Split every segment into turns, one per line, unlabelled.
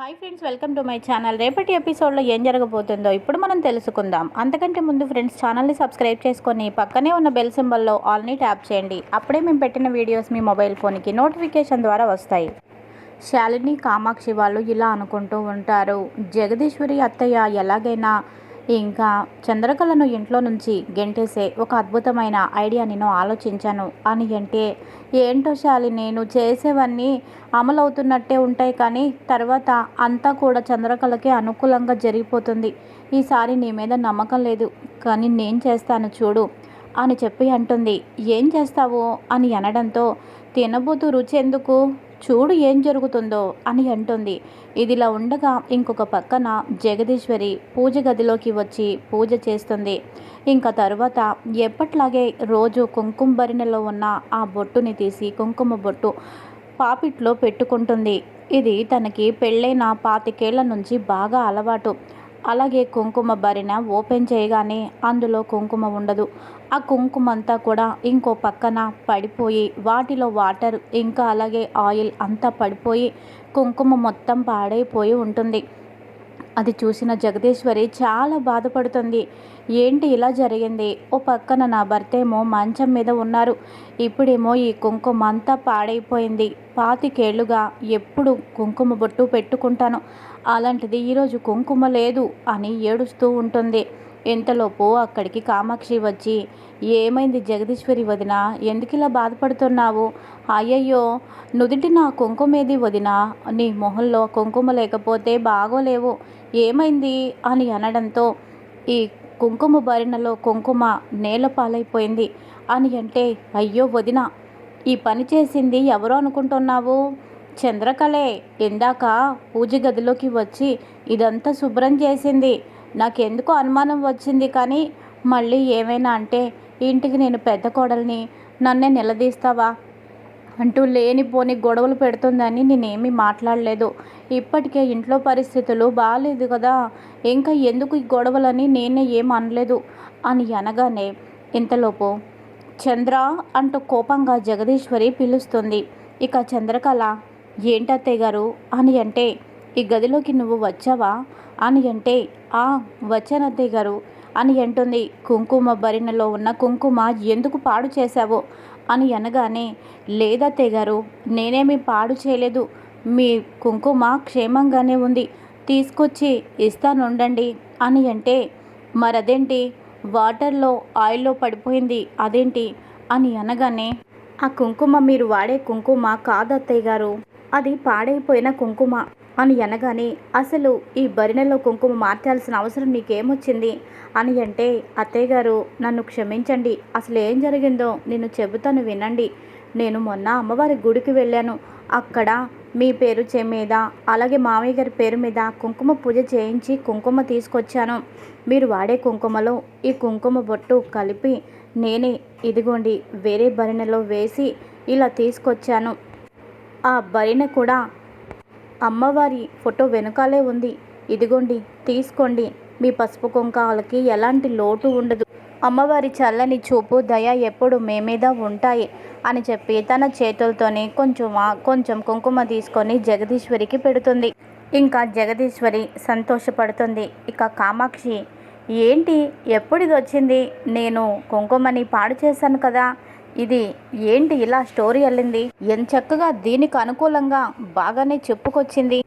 Hi friends welcome to my channel రేపటి ఎపిసోడ్లో ఏం జరగబోతుందో ఇప్పుడు మనం తెలుసుకుందాం. అంతకంటే ముందు ఫ్రెండ్స్ ఛానల్ని సబ్స్క్రైబ్ చేసుకొని పక్కనే ఉన్న బెల్ సింబల్లో ఆల్ని ట్యాప్ చేయండి. అప్పుడే మేము పెట్టిన వీడియోస్ మీ మొబైల్ ఫోన్కి నోటిఫికేషన్ ద్వారా వస్తాయి. శాలిని కామాక్షి వాళ్ళు ఇలా అనుకుంటూ ఉంటారు. జగదీశ్వరి అత్తయ్య ఎలాగైనా ఇంకా చంద్రకళను ఇంట్లో నుంచి గెంటేసే ఒక అద్భుతమైన ఐడియా నేను ఆలోచించాను అని అంటే ఏంటో శాలి నేను చేసేవన్నీ అమలవుతున్నట్టే ఉంటాయి కానీ తర్వాత అంతా కూడా చంద్రకళకి అనుకూలంగా జరిగిపోతుంది. ఈసారి నీ మీద నమ్మకం లేదు కానీ నేను చేస్తాను చూడు అని చెప్పి అంటుంది. ఏం చేస్తావు? అని అనడంతో తినబోతూ రుచి ఎందుకు చూడు ఏం జరుగుతుందో అని అంటుంది. ఇదిలా ఉండగా ఇంకొక పక్కన జగదీశ్వరి పూజ గదిలోకి వచ్చి పూజ చేస్తుంది. ఇంకా తర్వాత ఎప్పట్లాగే రోజు కుంకుమ భరిణెలో ఉన్న ఆ బొట్టుని తీసి కుంకుమ బొట్టు పాపిట్లో పెట్టుకుంటుంది. ఇది తనకి పెళ్ళైన పాతికేళ్ళ నుంచి బాగా అలవాటు. అలాగే కుంకుమ భరిన ఓపెన్ చేయగానే అందులో కుంకుమ ఉండదు. ఆ కుంకుమ అంతా కూడా ఇంకో పక్కన పడిపోయి వాటిలో వాటర్ ఇంకా అలాగే ఆయిల్ అంతా పడిపోయి కుంకుమ మొత్తం పాడైపోయి ఉంటుంది. అది చూసిన జగదీశ్వరి చాలా బాధపడుతుంది. ఏంటి ఇలా జరిగింది? ఓ పక్కన నా భర్త ఏమో మంచం మీద ఉన్నారు. ఇప్పుడేమో ఈ కుంకుమ అంతా పాడైపోయింది. పాతికేళ్ళుగా ఎప్పుడు కుంకుమ బొట్టు పెట్టుకుంటాను. అలాంటిది ఈరోజు కుంకుమ లేదు అని ఏడుస్తూ ఉంటుంది. ఇంతలోపు అక్కడికి కామాక్షి వచ్చి ఏమైంది జగదీశ్వరి వదిన? ఎందుకు ఇలా బాధపడుతున్నావు? అయ్యయ్యో నుదుటి నా కుంకుమేది వదిన? నీ మొహంలో కుంకుమ లేకపోతే బాగోలేవు. ఏమైంది అని అనడంతో ఈ కుంకుమ భరిణలో కుంకుమ నేల పాలైపోయింది అని అంటే అయ్యో వదిన ఈ పని చేసింది ఎవరు అనుకుంటున్నావు? చంద్రకళే ఇందాక పూజ గదిలోకి వచ్చి ఇదంతా శుభ్రం చేసింది. నాకెందుకు అనుమానం వచ్చింది కానీ మళ్ళీ ఏమైనా అంటే ఇంటికి నేను పెద్ద కోడల్ని నన్నే నిలదీస్తావా? అంటూ లేనిపోని గొడవలు పెడుతుందని నేనేమీ మాట్లాడలేదు. ఇప్పటికే ఇంట్లో పరిస్థితులు బాగాలేదు కదా ఇంకా ఎందుకు ఈ గొడవలని నేనే ఏం అనలేదు అని అనగానే ఇంతలోపు చంద్ర అంటూ కోపంగా జగదీశ్వరి పిలుస్తుంది. ఇక చంద్రకళ ఏంటత్తయ్య గారు? అని అంటే ఈ గదిలోకి నువ్వు వచ్చావా? అని అంటే ఆ వచ్చానత్తయ్య గారు అని అంటుంది. కుంకుమ భరిణలో ఉన్న కుంకుమ ఎందుకు పాడు చేశావో? అని అనగానే లేదత్తయ్య గారు నేనేమి పాడు చేయలేదు. మీ కుంకుమ క్షేమంగానే ఉంది. తీసుకొచ్చి ఇస్తానుండండి అని అంటే మరదేంటి? వాటర్లో ఆయిల్లో పడిపోయింది. అదేంటి? అని అనగానే ఆ కుంకుమ మీరు వాడే కుంకుమ కాదత్తయ్య గారు అది పాడైపోయిన కుంకుమ. అని అనగానే అసలు ఈ బరినెలో కుంకుమ మార్చాల్సిన అవసరం నీకేమొచ్చింది? అని అంటే అత్తయ్య గారు నన్ను క్షమించండి. అసలు ఏం జరిగిందో నేను చెబుతాను వినండి. నేను మొన్న అమ్మవారి గుడికి వెళ్ళాను. అక్కడ మీ పేరు చే మీద అలాగే మామయ్య గారి పేరు మీద కుంకుమ పూజ చేయించి కుంకుమ తీసుకొచ్చాను. మీరు వాడే కుంకుమలో ఈ కుంకుమ బొట్టు కలిపి నేనే ఇదిగోండి వేరే బరినెలో వేసి ఇలా తీసుకొచ్చాను. ఆ బరిన కూడా అమ్మవారి ఫోటో వెనుకాలే ఉంది. ఇదిగోండి తీసుకోండి. మీ పసుపు కుంకాలకి ఎలాంటి లోటు ఉండదు. అమ్మవారి చల్లని చూపు దయ ఎప్పుడు మే మీద ఉంటాయి అని చెప్పి తన చేతులతోనే కొంచెం కొంచెం కుంకుమ తీసుకొని జగదీశ్వరికి పెడుతుంది. ఇంకా జగదీశ్వరి సంతోషపడుతుంది. ఇక కామాక్షి ఏంటి? ఎప్పుడిది వచ్చింది నేను కుంకుమని పాడు చేశాను కదా. ఇది ఏంటి ఇలా స్టోరీ వెళ్ళింది ఎంత చక్కగా దీనికి అనుకూలంగా బాగానే చెప్పుకొచ్చింది.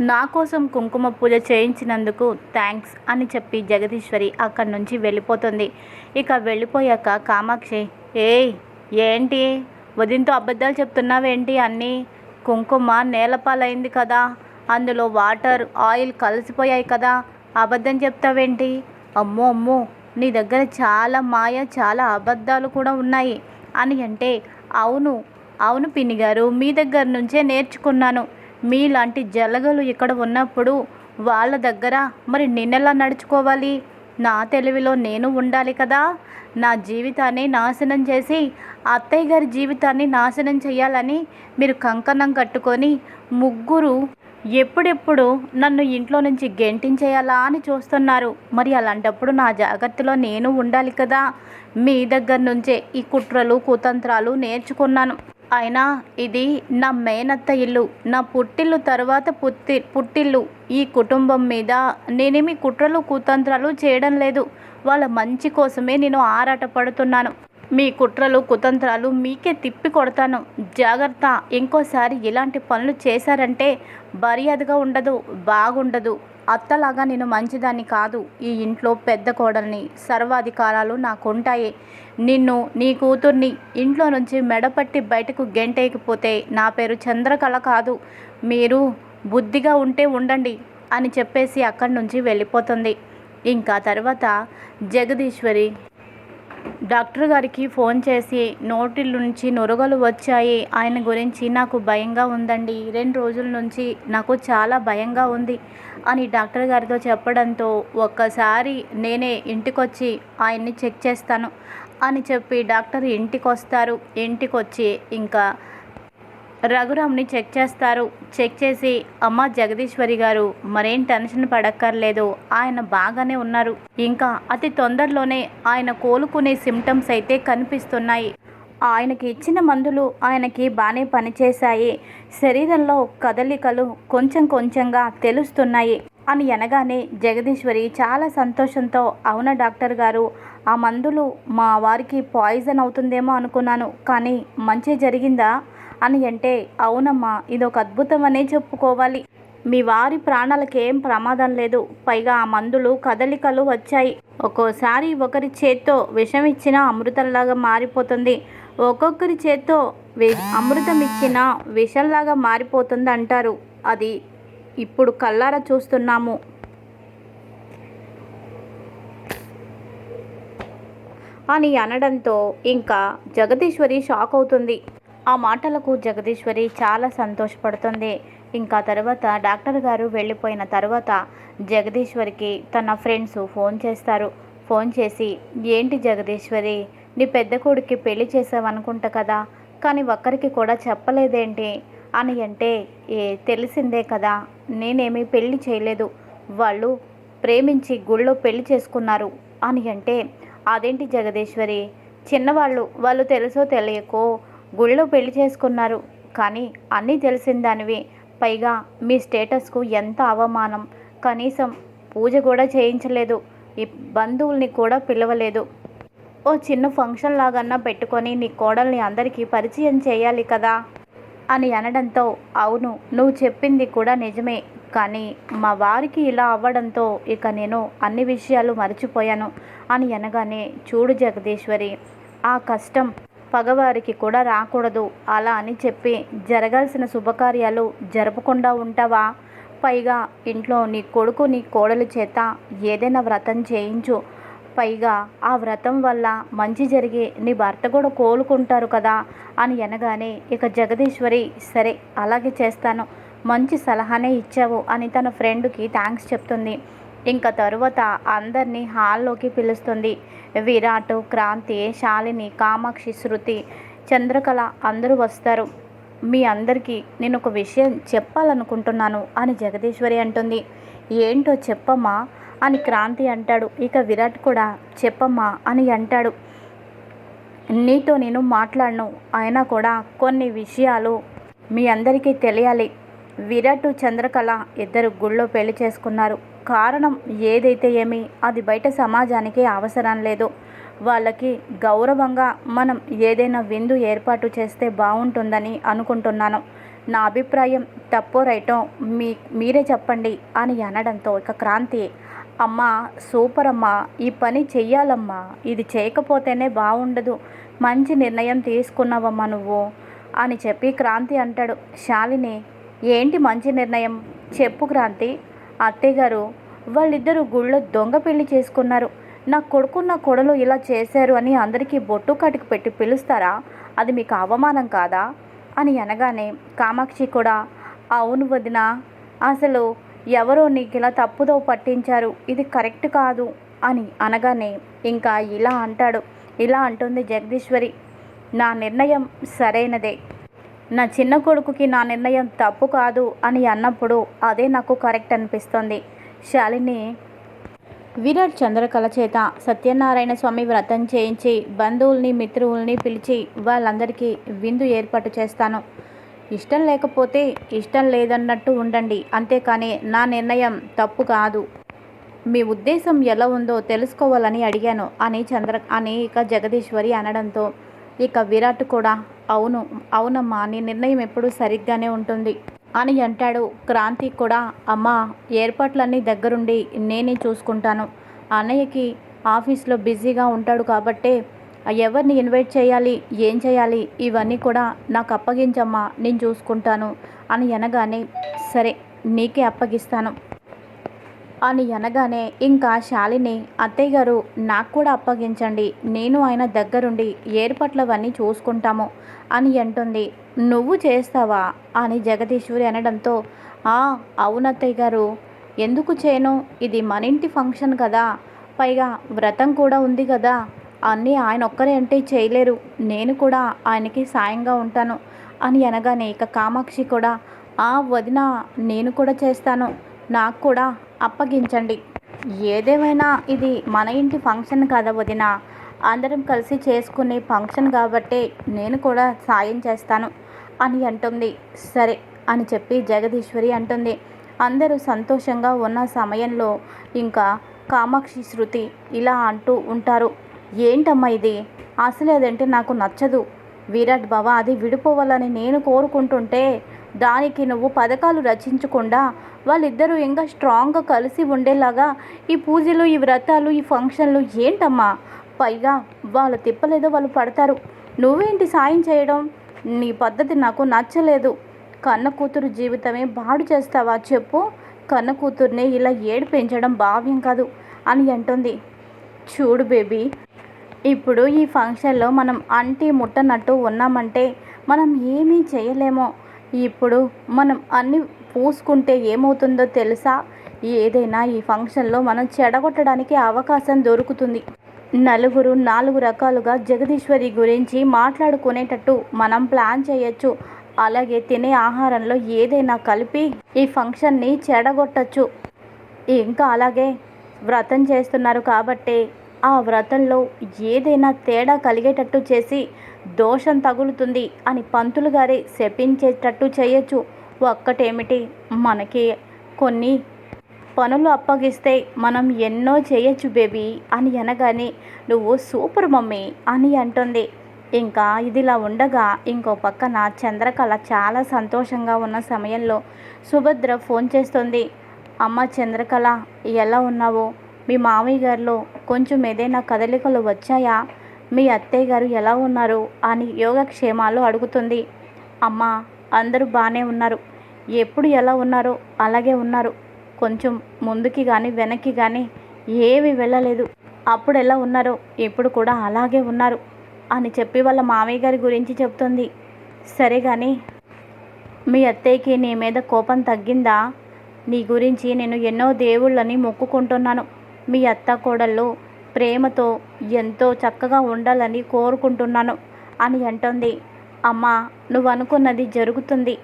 నా కోసం కుంకుమ పూజ చేయించినందుకు థ్యాంక్స్ అని చెప్పి జగదీశ్వరి అక్కడి నుంచి వెళ్ళిపోతుంది. ఇక వెళ్ళిపోయాక కామాక్షి ఏయ్ ఏంటి? వదినతో అబద్ధాలు చెప్తున్నావేంటి అన్నీ? కుంకుమ నేలపాలైంది కదా. అందులో వాటర్ ఆయిల్ కలిసిపోయాయి కదా. అబద్ధం చెప్తావేంటి? అమ్మో అమ్మో నీ దగ్గర చాలా మాయ చాలా అబద్ధాలు కూడా ఉన్నాయి అని అంటే అవును అవును పిన్ని గారు మీ దగ్గర నుంచే నేర్చుకున్నాను. మీలాంటి జలగలు ఇక్కడ ఉన్నప్పుడు వాళ్ళ దగ్గర మరి నిన్నెలా నడుచుకోవాలి? నా తెలివిలో నేను ఉండాలి కదా? నా జీవితాన్ని నాశనం చేసి అత్తయ్య గారి జీవితాన్ని నాశనం చేయాలని మీరు కంకణం కట్టుకొని ముగ్గురు ఎప్పుడెప్పుడు నన్ను ఇంట్లో నుంచి గెంటించేయాలా అని చూస్తున్నారు. మరి అలాంటప్పుడు నా జాగ్రత్తలో నేను ఉండాలి కదా? మీ దగ్గర నుంచే ఈ కుట్రలు కుతంత్రాలు నేర్చుకున్నాను. అయినా ఇది నా మేనత్త ఇల్లు నా పుట్టిల్లు తర్వాత పుట్టి పుట్టిల్లు. ఈ కుటుంబం మీద నేనేమి కుట్రలు కుతంత్రాలు చేయడం లేదు. వాళ్ళ మంచి కోసమే నేను ఆరాటపడుతున్నాను. మీ కుట్రలు కుతంత్రాలు మీకే తిప్పి కొడతాను. జాగ్రత్త. ఇంకోసారి ఇలాంటి పనులు చేశారంటే మర్యాదగా ఉండదు బాగుండదు. అత్తలాగా నేను మంచిదాన్ని కాదు. ఈ ఇంట్లో పెద్ద కోడల్ని సర్వాధికారాలు నాకుంటాయి. నిన్ను నీ కూతుర్ని ఇంట్లో నుంచి మెడపట్టి బయటకు గెంటేయకపోతే నా పేరు చంద్రకళ కాదు. మీరు బుద్ధిగా ఉంటే ఉండండి అని చెప్పేసి అక్కడి నుంచి వెళ్ళిపోతుంది. ఇంకా తర్వాత జగదీశ్వరి డాక్టర్ గారికి ఫోన్ చేసి నోటి నుంచి నురగలు వచ్చాయి. ఆయన గురించి నాకు భయంగా ఉందండి. రెండు రోజుల నుంచి నాకు చాలా భయంగా ఉంది అని డాక్టర్ గారితో చెప్పడంతో ఒక్కసారి నేనే ఇంటికొచ్చి ఆయన్ని చెక్ చేస్తాను అని చెప్పి డాక్టర్ ఇంటికి వస్తారు ఇంటికి వచ్చి ఇంకా రఘురామ్ని చెక్ చేస్తారు. చెక్ చేసి అమ్మ జగదీశ్వరి గారు మరేం టెన్షన్ పడక్కర్లేదు. ఆయన బాగానే ఉన్నారు. ఇంకా అతి తొందరలోనే ఆయన కోలుకునే సిమ్టమ్స్ అయితే కనిపిస్తున్నాయి. ఆయనకి ఇచ్చిన మందులు ఆయనకి బాగానే పనిచేశాయి. శరీరంలో కదలికలు కొంచెం కొంచెంగా తెలుస్తున్నాయి అని అనగానే జగదీశ్వరి చాలా సంతోషంతో అవున డాక్టర్ గారు ఆ మందులు మా వారికి పాయిజన్ అవుతుందేమో అనుకున్నాను. కానీ మంచి జరిగిందా? అని అంటే అవునమ్మా ఇదొక అద్భుతం అనే చెప్పుకోవాలి. మీ వారి ప్రాణాలకేం ప్రమాదం లేదు. పైగా ఆ మందులు కదలికలు వచ్చాయి. ఒక్కోసారి ఒకరి చేత్తో విషం ఇచ్చిన అమృతంలాగా మారిపోతుంది. ఒక్కొక్కరి చేత్తో అమృతం ఇచ్చిన విషంలాగా మారిపోతుంది అంటారు అది ఇప్పుడు కల్లారా చూస్తున్నాము. అని అనడంతో ఇంకా జగదీశ్వరి షాక్ అవుతుంది ఆ మాటలకు జగదీశ్వరి చాలా సంతోషపడుతుంది. ఇంకా తర్వాత డాక్టర్ గారు వెళ్ళిపోయిన తర్వాత జగదీశ్వరికి తన ఫ్రెండ్స్ ఫోన్ చేస్తారు. ఫోన్ చేసి ఏంటి జగదీశ్వరి నీ పెద్ద కొడుక్కి పెళ్ళి చేసావనుకుంటా కదా? కానీ ఒక్కరికి కూడా చెప్పలేదేంటి? అని అంటే ఏ తెలిసిందే కదా నేనేమీ పెళ్ళి చేయలేదు. వాళ్ళు ప్రేమించి గుళ్ళో పెళ్ళి చేసుకున్నారు. అని అంటే అదేంటి జగదీశ్వరి చిన్నవాళ్ళు వాళ్ళు తెలుసో తెలియకో గుళ్ళో పెళ్ళి చేసుకున్నారు. కానీ అన్నీ తెలిసిన దానివి. పైగా మీ స్టేటస్కు ఎంత అవమానం. కనీసం పూజ కూడా చేయించలేదు. ఈ బంధువుల్ని కూడా పిలవలేదు. ఓ చిన్న ఫంక్షన్ లాగన్నా పెట్టుకొని నీ కోడల్ని అందరికీ పరిచయం చేయాలి కదా? అని అనడంతో అవును నువ్వు చెప్పింది కూడా నిజమే. కానీ మా వారికి ఇలా అవ్వడంతో ఇక నేను అన్ని విషయాలు మర్చిపోయాను అని అనగానే చూడు జగదీశ్వరి ఆ కష్టం పగవారికి కూడా రాకూడదు. అలా అని చెప్పి జరగాల్సిన శుభకార్యాలు జరపకుండా ఉంటావా? పైగా ఇంట్లో నీ కొడుకు నీ కోడల చేత ఏదైనా వ్రతం చేయించు. పైగా ఆ వ్రతం వల్ల మంచి జరిగి నీ భర్త కూడా కోలుకుంటారు కదా అని అనగానే ఇక జగదీశ్వరి సరే అలాగే చేస్తాను. మంచి సలహానే ఇచ్చావు అని తన ఫ్రెండ్కి థ్యాంక్స్ చెప్తుంది. ఇంకా తరువాత అందరినీ హాల్లోకి పిలుస్తుంది. విరాట్ క్రాంతి శాలిని కామాక్షి శృతి చంద్రకళ అందరూ వస్తారు. మీ అందరికీ నేను ఒక విషయం చెప్పాలనుకుంటున్నాను అని జగదీశ్వరి అంటుంది. ఏంటో చెప్పమ్మా అని క్రాంతి అంటాడు. ఇక విరాట్ కూడా చెప్పమ్మా అని అంటాడు. నీతో నేను మాట్లాడను. అయినా కూడా కొన్ని విషయాలు మీ అందరికీ తెలియాలి. విరాట్ చంద్రకళ ఇద్దరు గుళ్ళో పెళ్ళి చేసుకున్నారు. కారణం ఏదైతే ఏమి అది బయట సమాజానికి అవసరం లేదు. వాళ్ళకి గౌరవంగా మనం ఏదైనా విందు ఏర్పాటు చేస్తే బాగుంటుందని అనుకుంటున్నాను. నా అభిప్రాయం తప్పో రైటో మీ మీరే చెప్పండి అని అనడంతో ఇక క్రాంతి అమ్మ సూపర్ అమ్మా ఈ పని చెయ్యాలమ్మా ఇది చేయకపోతేనే బాగుండదు మంచి నిర్ణయం తీసుకున్నావమ్మా నువ్వు అని చెప్పి క్రాంతి అంటాడు. శాలిని ఏంటి మంచి నిర్ణయం? చెప్పు క్రాంతి. అత్తయ్య గారు వాళ్ళిద్దరూ గుళ్ళో దొంగ పెళ్ళి చేసుకున్నారు. నా కొడుకు నా కొడలు ఇలా చేశారు అని అందరికీ బొట్టు కాటికి పెట్టి పిలుస్తారా? అది మీకు అవమానం కాదా? అని అనగానే కామాక్షి కూడా అవును వదిన అసలు ఎవరో నీకు ఇలా తప్పుదో పట్టించారు. ఇది కరెక్ట్ కాదు అని అనగానే ఇంకా ఇలా అంటాడు. ఇలా అంటుంది జగదీశ్వరి. నా నిర్ణయం సరైనదే. నా చిన్న కొడుకుకి నా నిర్ణయం తప్పు కాదు అని అన్నప్పుడు అదే నాకు కరెక్ట్ అనిపిస్తుంది. శాలిని విరాట్ చంద్రకళ చేత సత్యనారాయణ స్వామి వ్రతం చేయించి బంధువుల్ని మిత్రువుల్ని పిలిచి వాళ్ళందరికీ విందు ఏర్పాటు చేస్తాను. ఇష్టం లేకపోతే ఇష్టం లేదన్నట్టు ఉండండి అంతేకాని నా నిర్ణయం తప్పు కాదు. మీ ఉద్దేశం ఎలా ఉందో తెలుసుకోవాలని అడిగాను అని చంద్ర అని ఇక జగదీశ్వరి అనడంతో ఇక విరాట్ కూడా అవును అవునమ్మా నీ నిర్ణయం ఎప్పుడు సరిగ్గానే ఉంటుంది అని అంటాడు. క్రాంతి కూడా అమ్మ ఏర్పాట్లన్నీ దగ్గరుండి నేనే చూసుకుంటాను. అన్నయ్యకి ఆఫీస్లో బిజీగా ఉంటాడు కాబట్టే ఎవరిని ఇన్వైట్ చేయాలి ఏం చేయాలి ఇవన్నీ కూడా నాకు అప్పగించమ్మా నేను చూసుకుంటాను అని అనగానే సరే నీకే అప్పగిస్తాను. అని అనగానే ఇంకా శాలిని అత్తయ్య గారు నాకు కూడా అప్పగించండి. నేను ఆయన దగ్గరుండి ఏర్పాట్లవన్నీ చూసుకుంటాము అని అంటుంది. నువ్వు చేస్తావా? అని జగదీశ్వరి అనడంతో ఆ అవునత్తయ్య గారు. ఎందుకు చేయను? ఇది మన ఇంటి ఫంక్షన్ కదా. పైగా వ్రతం కూడా ఉంది కదా. అన్నీ ఆయన ఒక్కరే అంటే చేయలేరు. నేను కూడా ఆయనకి సాయంగా ఉంటాను అని అనగానే ఇక కామాక్షి కూడా ఆ వదిన నేను కూడా చేస్తాను. నాకు కూడా అప్పగించండి. ఏదేమైనా ఇది మన ఇంటి ఫంక్షన్ కదా వదిన. అందరం కలిసి చేసుకునే ఫంక్షన్ కాబట్టి నేను కూడా సాయం చేస్తాను అని అంటుంది. సరే అని చెప్పి జగదీశ్వరి అంటుంది. అందరూ సంతోషంగా ఉన్న సమయంలో ఇంకా కామాక్షి శృతి ఇలా అంటూ ఉంటారు. ఏంటమ్మా ఇది? అసలు అదంటే నాకు నచ్చదు. విరాట్ బావ అది విడిపోవాలని నేను కోరుకుంటుంటే దానికి నువ్వు పథకాలు రచించకుండా వాళ్ళిద్దరూ ఇంకా స్ట్రాంగ్గా కలిసి ఉండేలాగా ఈ పూజలు ఈ వ్రతాలు ఈ ఫంక్షన్లు ఏంటమ్మా? పైగా వాళ్ళు తిప్పలేదో వాళ్ళు పడతారు. నువ్వేంటి సాయం చేయడం? నీ పద్ధతి నాకు నచ్చలేదు. కన్న కూతురు జీవితమే బాడు చేస్తావా చెప్పు? కన్న కూతుర్ని ఇలా ఏడిపించడం భావ్యం కాదు అని అంటుంది. చూడు బేబీ ఇప్పుడు ఈ ఫంక్షన్లో మనం అంటి ముట్టనట్టు ఉన్నామంటే మనం ఏమీ చేయలేమో. ఇప్పుడు మనం అన్ని పూసుకుంటే ఏమవుతుందో తెలుసా? ఏదైనా ఈ ఫంక్షన్లో మనం చెడగొట్టడానికి అవకాశం దొరుకుతుంది. నలుగురు నాలుగు రకాలుగా జగదీశ్వరి గురించి మాట్లాడుకునేటట్టు మనం ప్లాన్ చేయొచ్చు. అలాగే తినే ఆహారంలో ఏదైనా కలిపి ఈ ఫంక్షన్ని చెడగొట్టచ్చు. ఇంకా అలాగే వ్రతం చేస్తున్నారు కాబట్టి ఆ వ్రతంలో ఏదైనా తేడా కలిగేటట్టు చేసి దోషం తగులుతుంది అని పంతులు గారే శపించేటట్టు చేయొచ్చు. ఒక్కటేమిటి? మనకి కొన్ని పనులు అప్పగిస్తే మనం ఎన్నో చేయొచ్చు బేబీ అని అనగానే నువ్వు సూపర్ మమ్మీ అని అంటుంది. ఇంకా ఇదిలా ఉండగా ఇంకో పక్కన చంద్రకళ చాలా సంతోషంగా ఉన్న సమయంలో సుభద్ర ఫోన్ చేస్తుంది. అమ్మ చంద్రకళ ఎలా ఉన్నావు? మీ మామయ్య గారిలో కొంచెం ఏదైనా కదలికలు వచ్చాయా? మీ అత్తయ్య గారు ఎలా ఉన్నారు? అని యోగక్షేమాలు అడుగుతుంది. అమ్మ అందరూ బాగానే ఉన్నారు. ఎప్పుడు ఎలా ఉన్నారో అలాగే ఉన్నారు. కొంచెం ముందుకి కానీ వెనక్కి కానీ ఏమీ వెళ్ళలేదు. అప్పుడు ఎలా ఉన్నారో ఇప్పుడు కూడా అలాగే ఉన్నారు అని చెప్పి వాళ్ళ మామయ్య గారి గురించి చెప్తుంది. సరే కానీ మీ అత్తయ్యకి నీ మీద కోపం తగ్గిందా? నీ గురించి నేను ఎన్నో దేవుళ్ళని మొక్కుకుంటున్నాను. మీ అత్త కోడళ్ళు ప్రేమతో ఎంతో చక్కగా ఉండాలని కోరుకుంటున్నాను అని అంటుంది. అమ్మ నువ్వు అనుకున్నది జరుగుతుంది.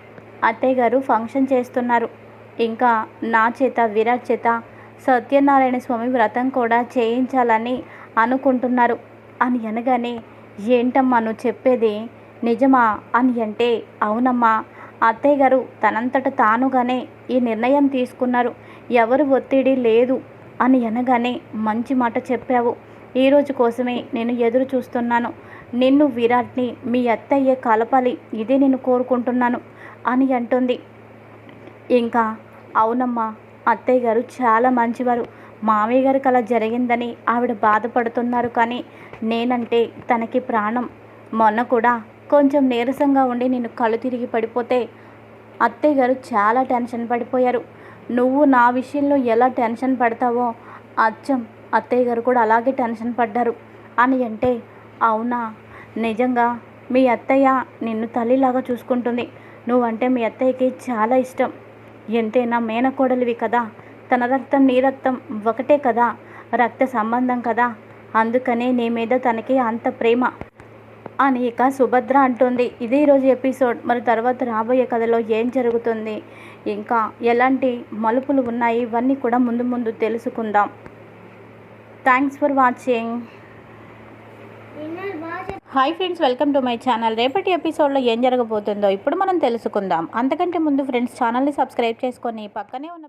అత్తయ్య గారు ఫంక్షన్ చేస్తున్నారు. ఇంకా నా చేత విరాట్ చేత సత్యనారాయణ స్వామి వ్రతం కూడా చేయించాలని అనుకుంటున్నారు. అని అనగానే ఏంటమ్మా నువ్వు చెప్పేది నిజమా? అని అంటే అవునమ్మా అత్తయ్య గారు తనంతట తానుగానే ఈ నిర్ణయం తీసుకున్నారు. ఎవరు ఒత్తిడి లేదు. అని అనగానే మంచి మాట చెప్పావు. ఈరోజు కోసమే నేను ఎదురు చూస్తున్నాను. నిన్ను విరాట్ని మీ అత్తయ్య కలపాలి ఇదే నేను కోరుకుంటున్నాను అని అంటుంది. ఇంకా అవునమ్మా అత్తయ్య గారు చాలా మంచివారు. మామయ్య గారికి అలా జరిగిందని ఆవిడ బాధపడుతున్నారు కానీ నేనంటే తనకి ప్రాణం. మొన్న కూడా కొంచెం నీరసంగా ఉండి నేను కళ్ళు తిరిగి పడిపోతే అత్తయ్య గారు చాలా టెన్షన్ పడిపోయారు. నువ్వు నా విషయంలో ఎలా టెన్షన్ పడతావో అచ్చం అత్తయ్య గారు కూడా అలాగే టెన్షన్ పడ్డారు. అని అంటే అవునా? నిజంగా మీ అత్తయ్య నిన్ను తల్లిలాగా చూసుకుంటుంది. నువ్వంటే మీ అత్తయ్యకి చాలా ఇష్టం. ఎంతైనా మేనకోడలివి కదా. తన రక్తం నీ రక్తం ఒకటే కదా. రక్త సంబంధం కదా. అందుకనే నీ మీద తనకి అంత ప్రేమ. అని ఇక సుభద్ర అంటుంది. ఇదే ఈరోజు ఎపిసోడ్. మరి తర్వాత రాబోయే కథలో ఏం జరుగుతుంది? ఇంకా ఎలాంటి మలుపులు ఉన్నాయి? ఇవన్నీ కూడా ముందు ముందు తెలుసుకుందాం. Thanks for watching hi friends welcome to my channel రేపటి ఎపిసోడ్లో ఏం జరగబోతుందో ఇప్పుడు మనం తెలుసుకుందాం. అంతకంటే ముందు ఫ్రెండ్స్ ఛానల్ని సబ్స్క్రైబ్ చేసుకొని పక్కనే ఉన్న